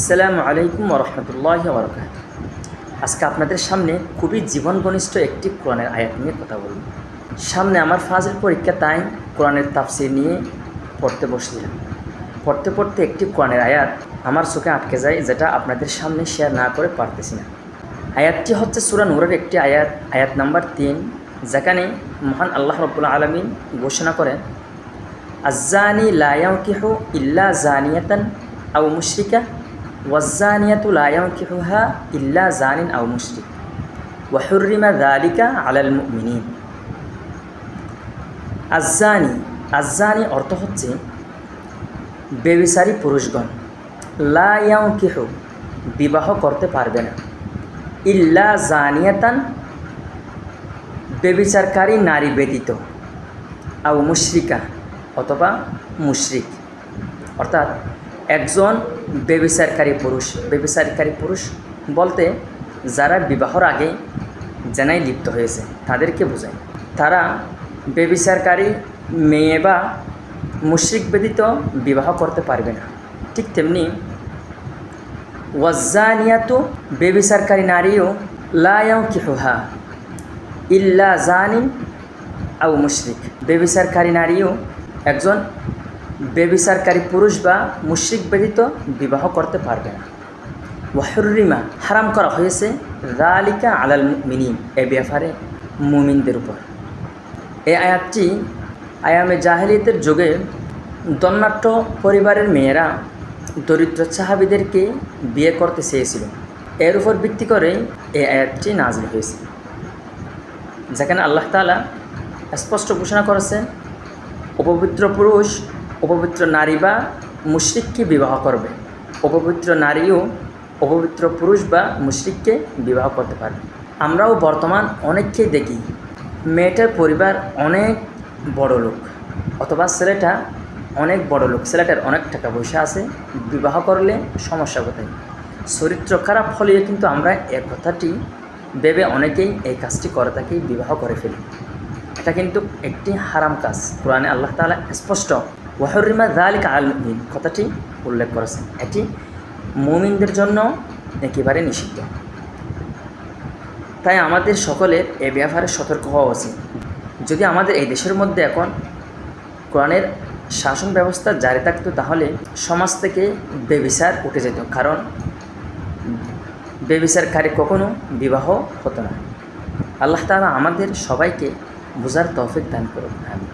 আসসালামু আলাইকুম রহমতুল্লাহ বরকাত আজকে আপনাদের সামনে খুবই জীবন ঘনিষ্ঠ একটি কোরআনের আয়াত নিয়ে কথা বলব। সামনে আমার ফাজের পরীক্ষা, তাই কোরআনের তাফসির নিয়ে পড়তে বসছিলাম। পড়তে পড়তে একটি কোরআনের আয়াত আমার চোখে আটকে যায়, যেটা আপনাদের সামনে শেয়ার না করে পারতেছি না। আয়াতটি হচ্ছে সুরা নূরের একটি আয়াত আয়াত নাম্বার তিন, যেখানে মহান আল্লাহ রব্বুল্লা আলমিন ঘোষণা করেন আজানি লায়াউকিহু ইল্লা জানিয়াতান আও মুশরিকা ওয়াজ্জানিয়াতু লায়াউকিহুহা ইল্লা জানিন আও মুশরিক ওয়াহুরিমা দালিকা আলাল মুমিনিন আজ্জানি আজ্জানি অর্থ হচ্ছে বেবিসারি পুরুষগণ। লায়াউকিহু বিবাহ করতে পারবে না। ইল্লা জানিয়াতান, বেবিচারকারী নারী ব্যতীত। আও মুশরিকা, অথবা মুশরিক। অর্থাৎ একজন বেবিচারকারী পুরুষ। বেবিচারকারী পুরুষ বলতে যারা বিবাহর আগে জেনাই লিপ্ত হয়েছে, তাদেরকে বোঝায়। তারা বেবিচারকারী মেয়ে বা মুশ্রিক ব্যতীত বিবাহ করতে পারবে না। ঠিক তেমনি ওয়াজ্জানিয়াতু বেবিচারকারী নারীও লায়াও কিহুহা ইল্লা জানিন আউ মুশরিক। বেবিচারকারী নারীও একজন বেবিচারকারী পুরুষ বা মুশরিক ব্যতীত বিবাহ করতে পারবে না। ওয়াহরিমা হারাম করা হয়েছে রালিকা আলাল মিনিম এ ব্যাপারে মুমিনদের উপর। এই আয়াতটি আয়ামে জাহেলিদের যুগে দন্নাট্য পরিবারের মেয়েরা দরিদ্র সাহাবিদেরকে বিয়ে করতে চেয়েছিল। এর উপর ভিত্তি করে এই আয়াতটি নাজিল হয়েছে। যেখানে আল্লাহ তালা স্পষ্ট ঘোষণা করেছেন, অপবিত্র পুরুষ অপবিত্র নারী বা মুশরিককে বিবাহ করবে। অপবিত্র নারীও অপবিত্র পুরুষ বা মুশরিককে বিবাহ করতে পারবে আমরাও বর্তমান অনেককে দেখি। মেয়েটার পরিবার অনেক বড় লোক, অথবা ছেলেটা অনেক বড় লোক। ছেলেটার অনেক টাকা পয়সা আছে, বিবাহ করলে সমস্যা কোথায়? চরিত্র খারাপ হলে কিন্তু আমরা এ কথাটি ভেবে অনেকেই এই কাজটি করে থাকি, বিবাহ করে ফেলি। এটা কিন্তু একটি হারাম কাজ। কোরআনে আল্লাহ তালা স্পষ্ট ওয়াহরিমা দালিক আল মুমিন কথাটি উল্লেখ করেছেন। এটি মুমিনদের জন্য একেবারে নিষিদ্ধ। তাই আমাদের সকলের এ ব্যাপারে সতর্ক হওয়া উচিত। যদি আমাদের এই দেশের মধ্যে এখন কোরআনের শাসন ব্যবস্থা জারি থাকতো তাহলে সমাজ থেকে বেবিচার উঠে যেত। কারণ বেবিচারকারী কখনো বিবাহ হতো না। আল্লাহ তালা আমাদের সবাইকে বোঝার তৌফিক দান করুন আমি